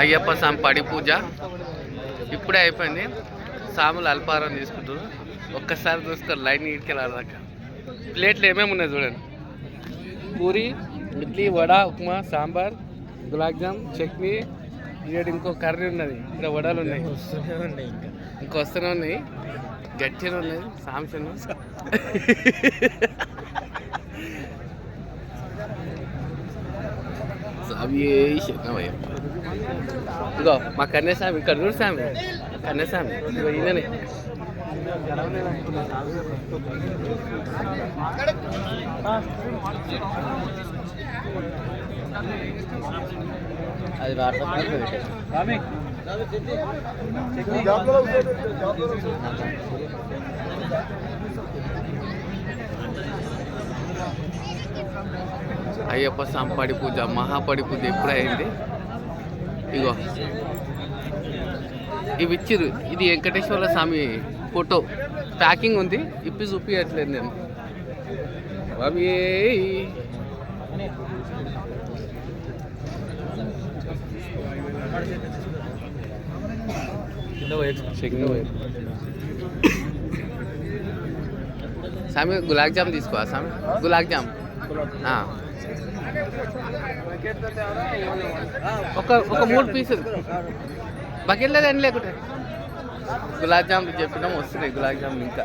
అయ్యప్ప స్వామి పడి పూజ. ఇప్పుడే అయిపోయింది. సాములు అల్పారం తీసుకుంటారు ఒక్కసారి చూస్తారు లైన్ ఇటుకెళ్ళాక ప్లేట్లు ఏమేమి ఉన్నాయి చూడండి. పూరి ఇడ్లీ వడ ఉప్మా సాంబార్ గులాబ్ జామ్ చట్నీ ఇక్కడ ఇంకో కర్రీ ఉన్నది. ఇక్కడ వడలు ఉన్నాయి. ఇంకా వస్తూనే ఉన్నాయి. గట్టిగా ఉన్నాయి సాంసన్ ఇగో మా కన్యాస్వామి ఇక్కడ చూడు స్వామి. కన్యాస్వామి ఇగో ఈయననే. అది వాట్సాప్ అయ్యప్ప స్వామి పూజ మహాపడి పూజ ఎప్పుడైంది? అయింది ఇగో. ఇవి ఇచ్చిర్రు. ఇది వెంకటేశ్వర స్వామి ఫోటో. ప్యాకింగ్ ఉంది. ఇప్పి చూపించట్లేదు నేను. అవి సామి గులాబ్ జామ్ తీసుకోవా సామి? గులాబ్ జామ్. ఒక ఒక మూడు పీసులు. బకెట్లో కానీ లేకుంటే. గులాబ్ జామ్ చెప్పినాం వస్తున్నాయి గులాబ్ జామ్ ఇంకా.